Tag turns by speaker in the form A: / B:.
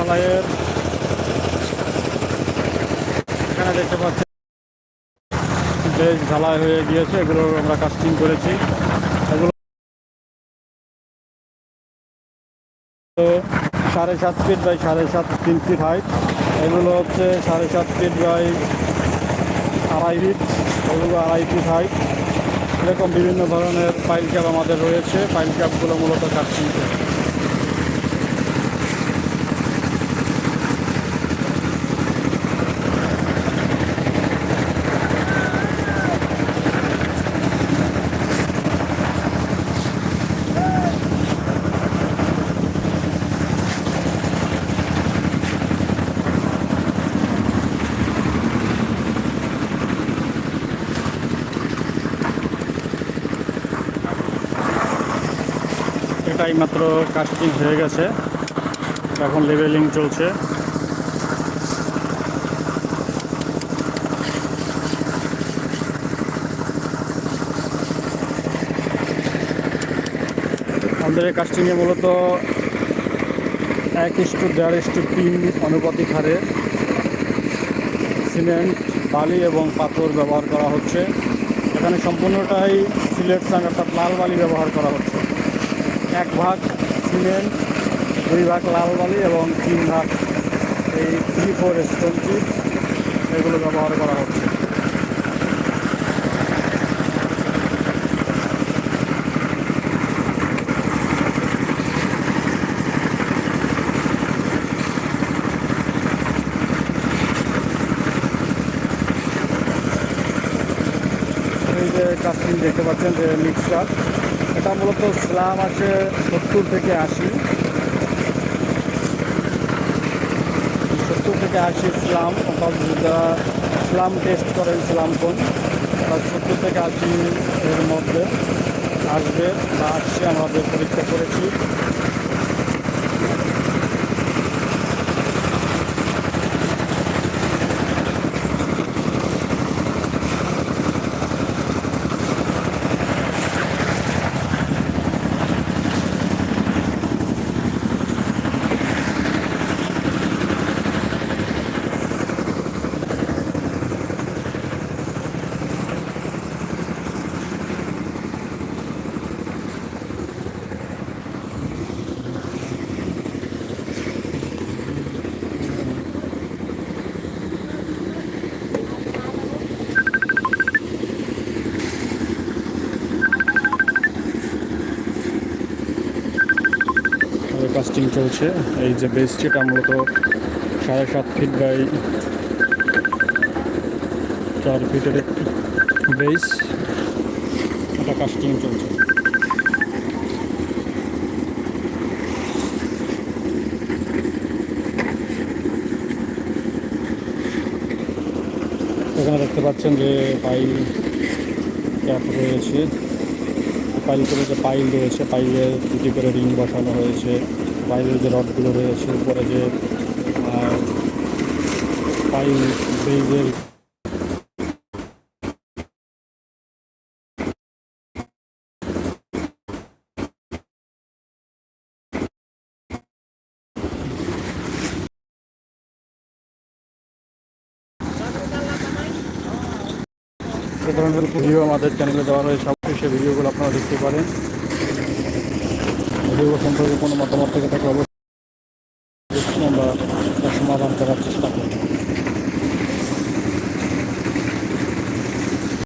A: ঢালাইয়ের এখানে দেখতে পাচ্ছেন বেশ ঢালাই হয়ে গিয়েছে এগুলো আমরা কাস্টিং করেছি। এগুলো সাড়ে সাত ফিট বাই সাড়ে সাত তিন ফিট হাইট এগুলো হচ্ছে সাড়ে সাত ফিট বাই আড়াই ফিট এগুলো আড়াই ফিট হাইট এরকম বিভিন্ন ধরনের পাইল ক্যাপ আমাদের রয়েছে। পাইল ক্যাপগুলো মূলত কাস্টিং এটাই মাত্র কাস্টিং হয়ে গেছে। এখন লেভেলিং চলছে। আমাদের এই কাস্টিংয়ে মূলত এক ইস্টু দেড় ইস্টু তিন অনুপাতিক হারে সিমেন্ট, বালি এবং পাথর ব্যবহার করা হচ্ছে। এখানে সম্পূর্ণটাই সিলেট সাং অর্থাৎ লাল বালি ব্যবহার করা হচ্ছে। এক ভাগ সিমেন্ট, দুই ভাগ লাল বালি এবং তিন ভাগ এই থ্রি ফোর স্টোন এগুলো ব্যবহার করা হচ্ছে এই যে কাস্টিং দেখতে পাচ্ছেন যে মিক্সার এটা মূলত স্লাম আছে সত্তর থেকে আশি। সত্তর থেকে আশি স্লাম যারা স্লাম টেস্ট করেন স্লাম কোন সত্তর থেকে আশি এর মধ্যে আসবে বা আসছে। আমাদের পরীক্ষা করেছি কাস্টিং চলছে। এই যে বেসটি এটা মূলত সাড়ে সাত ফিট বাই চার ফিটের একটি বেস এটা কাস্টিং চলছে। এখানে দেখতে পাচ্ছেন যে পাইল ক্যাপ রয়েছে। পাইল করে যে পাইল রয়েছে, পাইলের দুটি করে রিং বসানো হয়েছে, পাইলের যে রডগুলো রয়েছে, উপরে যে পাইল বেজের এ ধরনের ভিডিও আমাদের চ্যানেলে দেওয়া রয়েছে। অবশ্যই সেই ভিডিওগুলো আপনারা দেখতে পারেন। ভিডিও সম্পর্কে কোনো মতামত থেকে থাকে অবশ্যই আমরা সমাধান করার চেষ্টা করব।